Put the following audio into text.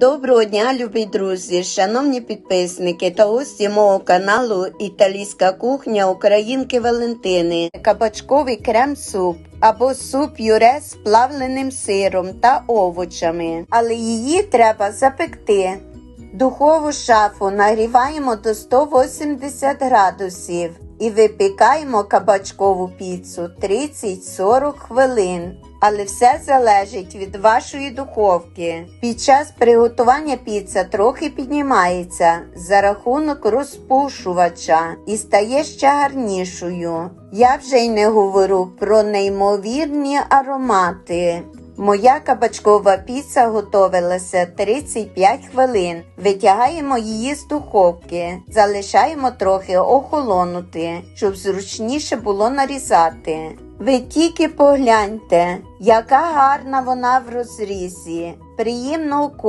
Доброго дня, любі друзі, шановні підписники та гості мого каналу Італійська кухня Українки Валентини. Кабачковий крем-суп або суп юре з плавленим сиром та овочами. Але її треба запекти. Духову шафу нагріваємо до 180 градусів і випікаємо кабачкову піцу 30-40 хвилин. Але все залежить від вашої духовки. Під час приготування піца трохи піднімається за рахунок розпушувача і стає ще гарнішою. Я вже й не говорю про неймовірні аромати. Моя кабачкова піца готовилася 35 хвилин. Витягаємо її з духовки, залишаємо трохи охолонути, щоб зручніше було нарізати. Ви тільки погляньте, яка гарна вона в розрізі, приємного кольору.